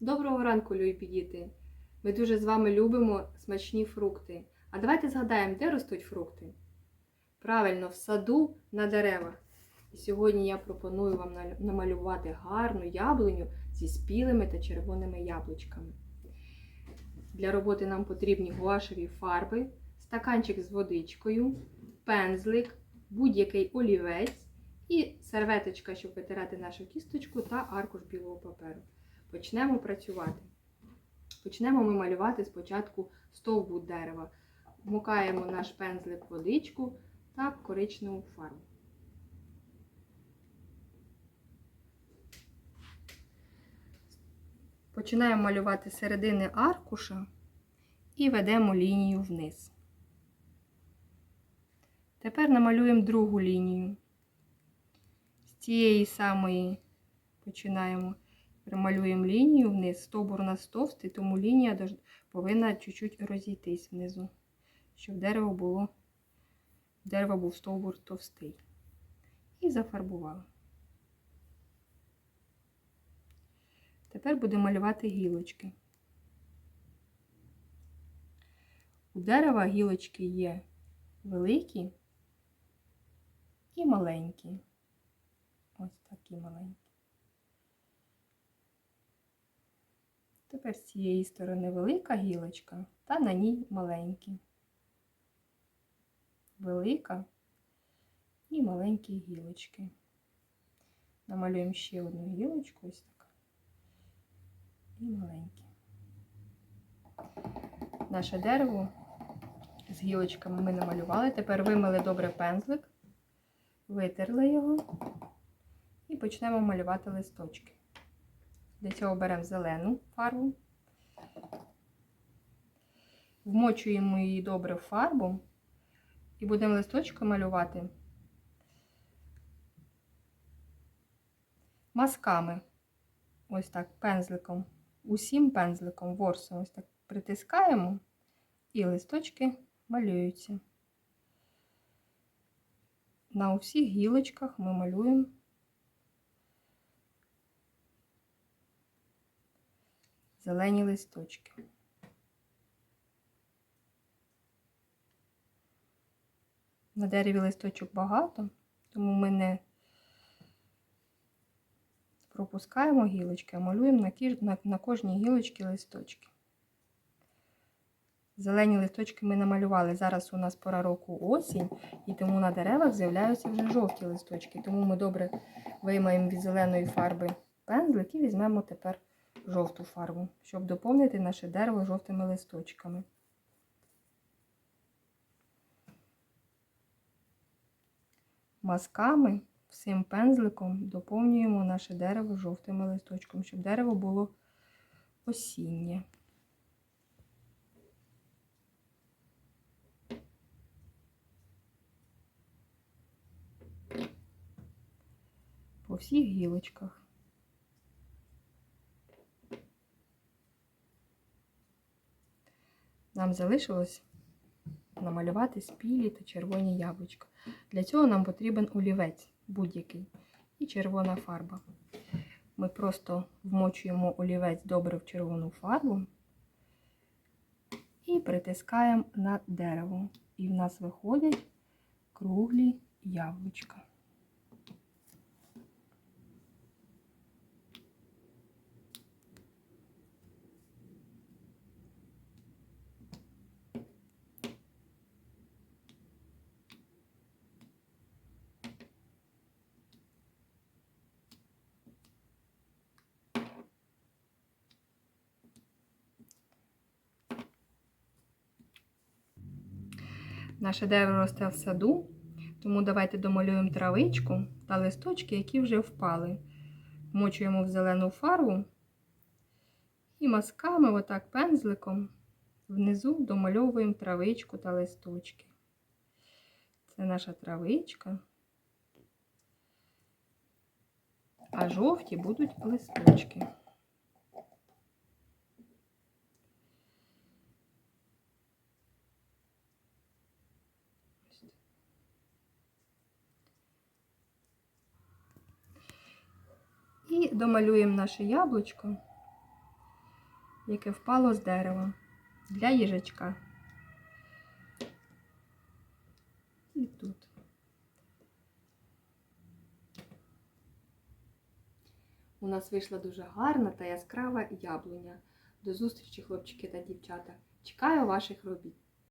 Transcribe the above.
Доброго ранку, любі діти! Ми дуже з вами любимо смачні фрукти. А давайте згадаємо, де ростуть фрукти. Правильно, в саду на деревах. І сьогодні я пропоную вам намалювати гарну яблуню зі спілими та червоними яблучками. Для роботи нам потрібні гуашеві фарби, стаканчик з водичкою, пензлик, будь-який олівець і серветочка, щоб витирати нашу кісточку та аркуш білого паперу. Почнемо працювати. Почнемо ми малювати спочатку стовбур дерева. Вмикаємо наш пензлик водичку та коричневу фарбу. Починаємо малювати середини аркуша і ведемо лінію вниз. Тепер намалюємо другу лінію. З цієї самої починаємо. Прималюємо лінію вниз. Стовбур у нас товстий, тому лінія повинна чуть-чуть розійтись внизу, щоб дерево було, дерево був стовбур товстий. І зафарбували. Тепер будемо малювати гілочки. У дерева гілочки є великі і маленькі. Ось такі маленькі. Тепер з цієї сторони велика гілочка, та на ній маленькі. Велика і маленькі гілочки. Намалюємо ще одну гілочку, ось така. І маленькі. Наше дерево з гілочками ми намалювали. Тепер вимили добре пензлик, витерли його і почнемо малювати листочки. Для цього беремо зелену фарбу, вмочуємо її добре в фарбу і будемо листочки малювати мазками. Ось так, пензликом. Усім пензликом, ворсом. Ось так притискаємо, і листочки малюються. На усіх гілочках ми малюємо зелені листочки. На дереві листочок багато, тому ми не пропускаємо гілочки, а малюємо на, кожній гілочці листочки. Зелені листочки ми намалювали. Зараз у нас пора року осінь, і тому на деревах з'являються вже жовті листочки. Тому ми добре виймаємо від зеленої фарби пензлик і візьмемо тепер жовту фарбу, щоб доповнити наше дерево жовтими листочками. Мазками всім пензликом доповнюємо наше дерево жовтими листочками, щоб дерево було осіннє. По всіх гілочках. Нам залишилось намалювати спілі та червоні яблучка. Для цього нам потрібен олівець будь-який і червона фарба. Ми просто вмочуємо олівець добре в червону фарбу і притискаємо на дерево. І в нас виходять круглі яблучка. Наше дерево росте в саду, тому давайте домалюємо травичку та листочки, які вже впали. Вмочуємо в зелену фарбу і мазками, отак пензликом, внизу домальовуємо травичку та листочки. Це наша травичка. А жовті будуть листочки. І домалюємо наше яблучко яке впало з дерева для їжачка. І тут. У нас вийшла дуже гарна та яскрава яблуня. До зустрічі, хлопчики та дівчата. Чекаю ваших робіт.